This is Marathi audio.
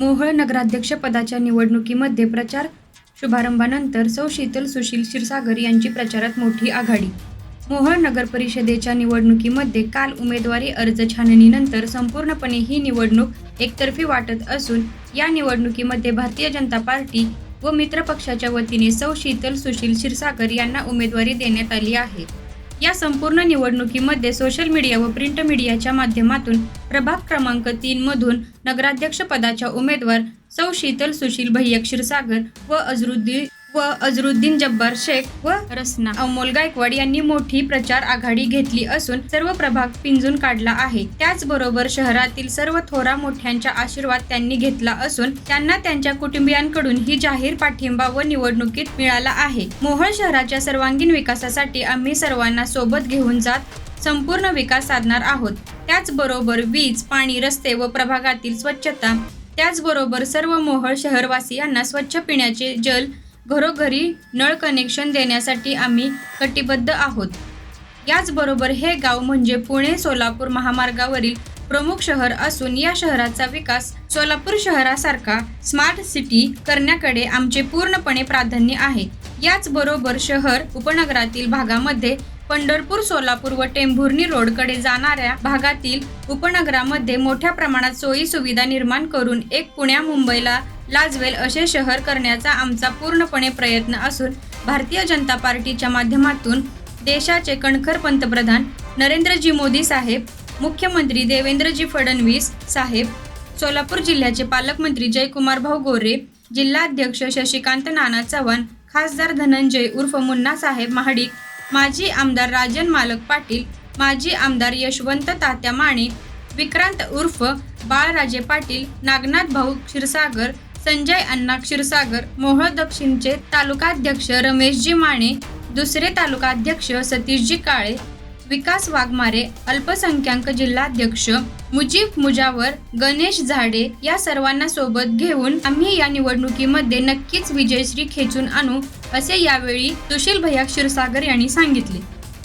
मोहोळ नगराध्यक्षपदाच्या निवडणुकीमध्ये प्रचार शुभारंभानंतर सौ शीतल सुशील क्षीरसागर यांची प्रचारात मोठी आघाडी. मोहोळ नगर परिषदेच्या निवडणुकीमध्ये काल उमेदवारी अर्ज छाननीनंतर संपूर्णपणे ही निवडणूक एकतर्फी वाटत असून या निवडणुकीमध्ये भारतीय जनता पार्टी व मित्रपक्षाच्या वतीने सौ शीतल सुशील क्षीरसागर यांना उमेदवारी देण्यात आली आहे. या संपूर्ण निवडणुकीमध्ये सोशल मीडिया व प्रिंट मीडियाच्या माध्यमातून प्रभाग क्रमांक तीनमधून नगराध्यक्षपदाच्या उमेदवार सौ शीतल सुशील भैया क्षीरसागर व अजरुद्दीन व अजरुद्दीन जब्बार शेख व रसना. अमोल गायकवाड यांनी मोठी प्रचार आघाडी घेतली असून सर्व प्रभाग पिंजून काढला आहे. त्याचबरोबर शहरातील सर्व थोरा मोठ्यांचा आशीर्वाद त्यांनी घेतला असून त्यांना त्यांच्या कुटुंबियांकडून ही जाहीर पाठिंबा व निवडणुकीत मिळाला आहे. मोहोळ शहराच्या सर्वांगीण विकासासाठी आम्ही सर्वांना सोबत घेऊन जात संपूर्ण विकास साधणार आहोत. त्याचबरोबर वीज पाणी रस्ते व प्रभागातील स्वच्छता त्याचबरोबर सर्व मोहळ शहरवासियांना स्वच्छ पिण्याचे जल घरोघरी नळ कनेक्शन देण्यासाठी आम्ही कटिबद्ध आहोत. याचबरोबर हे गाव म्हणजे पुणे सोलापूर महामार्गावरील प्रमुख शहर असून या शहराचा विकास सोलापूर शहरासारखा स्मार्ट सिटी करण्याकडे आमचे पूर्णपणे प्राधान्य आहे. याचबरोबर शहर उपनगरातील भागामध्ये पंढरपूर सोलापूर व टेंभुर्णी रोडकडे जाणाऱ्या भागातील उपनगरामध्ये मोठ्या प्रमाणात सोयी सुविधा निर्माण करून एक पुण्या मुंबईला लाजवेल असे शहर करण्याचा आमचा पूर्णपणे प्रयत्न असून भारतीय जनता पार्टीच्या माध्यमातून देशाचे कणखर पंतप्रधान नरेंद्रजी मोदी साहेब मुख्यमंत्री देवेंद्रजी फडणवीस साहेब सोलापूर जिल्ह्याचे पालकमंत्री जयकुमार भाऊ गोरे जिल्हाध्यक्ष शशिकांत नाना चव्हाण खासदार धनंजय उर्फ मुन्ना साहेब महाडिक माजी आमदार राजन मालक पाटील माजी आमदार यशवंत तात्या माने विक्रांत उर्फ बाळराजे पाटील नागनाथ भाऊ क्षीरसागर संजय अण्णा क्षीरसागर मोहोळ दक्षिणचे तालुकाध्यक्ष रमेशजी माने दुसरे तालुकाध्यक्ष सतीशजी काळे विकास वाघमारे अल्पसंख्याक जिल्हाध्यक्ष मुजीब मुजावर गणेश झाडे या सर्वांना सोबत घेऊन आम्ही या निवडणुकीमध्ये नक्कीच विजयश्री खेचून आणू असे यावेळी सुशील भैया क्षीरसागर यांनी सांगितले.